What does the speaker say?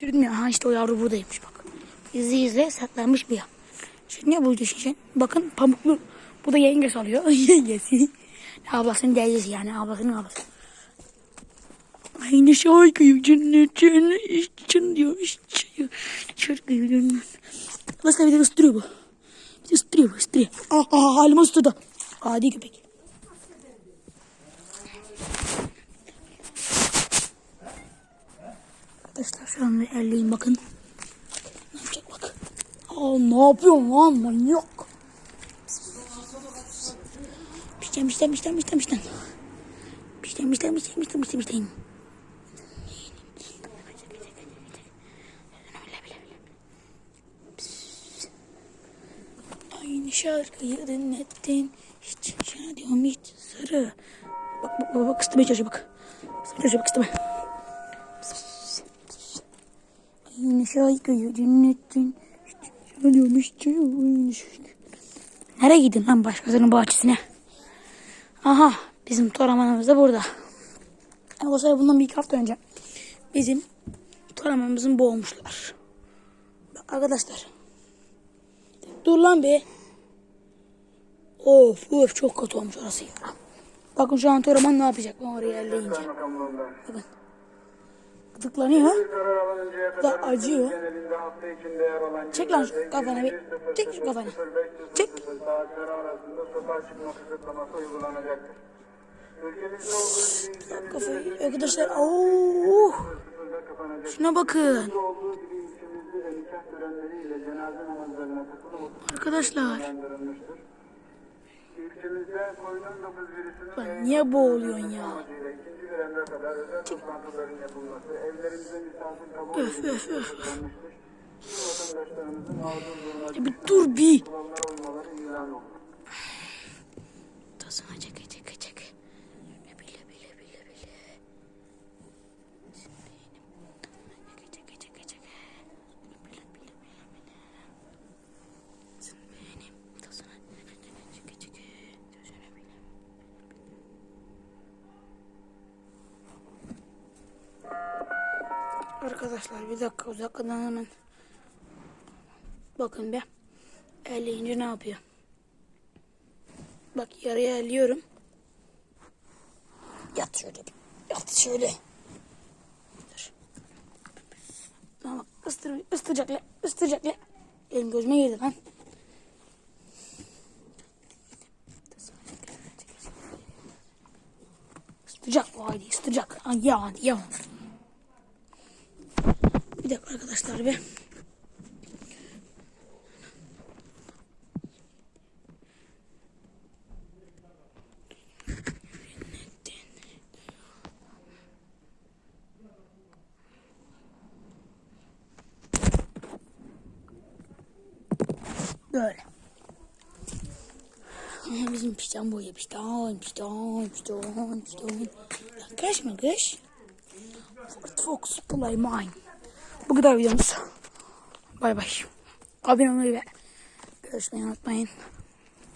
Dedim ya ha işte o yavru buradaymış bak. İzle izle saklanmış bir ya. Şimdi ne buydu şimdi? Bakın pamuklu. Bu da yenge salıyor. Yengesi. Ablasının teyzesi yani ablasının ablası. Aynı şarkıyı cennetin için diyor. Şarkıyı cennet. Nasıl bir de ıstırıyor bu. Bir de ıstırıyor bu ıstırıyor. Aa, aa halime ısırdı. Adi köpek. Arkadaşlar şu an bir elleyin bakın. Ne yapacak bak. Aa ne yapıyorsun lan manyak. Pişten pişten pişten pişten pişten. Pişten pişten pişten pişten pişten pişten. Aynı şarkıyı dinlettin. Hiç şuna diyorum hiç sarı. Bak bak bak bak kıstıma çalışıyor bak. Kıstıma çalışıyor bak kıstıma. Nereye gidin lan başkasının bahçesine? Aha bizim toramanımız da burada. Arkadaşlar bundan bir iki hafta önce bizim toramanımızın boğmuşlar. Bak arkadaşlar. Dur lan be. Of of çok kötü olmuş orası. Bakın şu an toraman ne yapacak ben oraya elleyince. Bakın. Gıdıklanıyor. Da acıyor. Çek lan şu kafanı bir. Çek şu kafanı. Çek. Kafayı. Arkadaşlar. Oh. Şuna bakın. Arkadaşlar. uygulanmıştır. İlçemizde COVID-19 virüsünün Lan niye boğuluyorsun ya? Amacıyla ikinci bir emre kadar özel toplantıların yapılması, evlerimize misafir kabul Öf öf öf. edilmiştir. Tüm vatandaşlarımızın mağdur duruma Ya bir dur bir. kurallara uymaları ilan oldu. Tasına çeke Arkadaşlar bir dakika uzaktan hemen. Bakın be. Elleyince ne yapıyor? Bak yarıya elliyorum. Yat şöyle. Yat şöyle. Dur. Tamam bak ıstır, ıstıracak le. ıstıracak le. Elim gözüme girdi lan. Isıtacak bu haydi ısıtacak. Ay ya ya. Bir dakika arkadaşlar be. Böyle. Bizim pistan boyu pistan pistan pistan pistan. Lan kaçma kış. Ford Fox Play Mine. Bu kadar videomuz. Bay bay. Abone olmayı ve görüşmeyi unutmayın.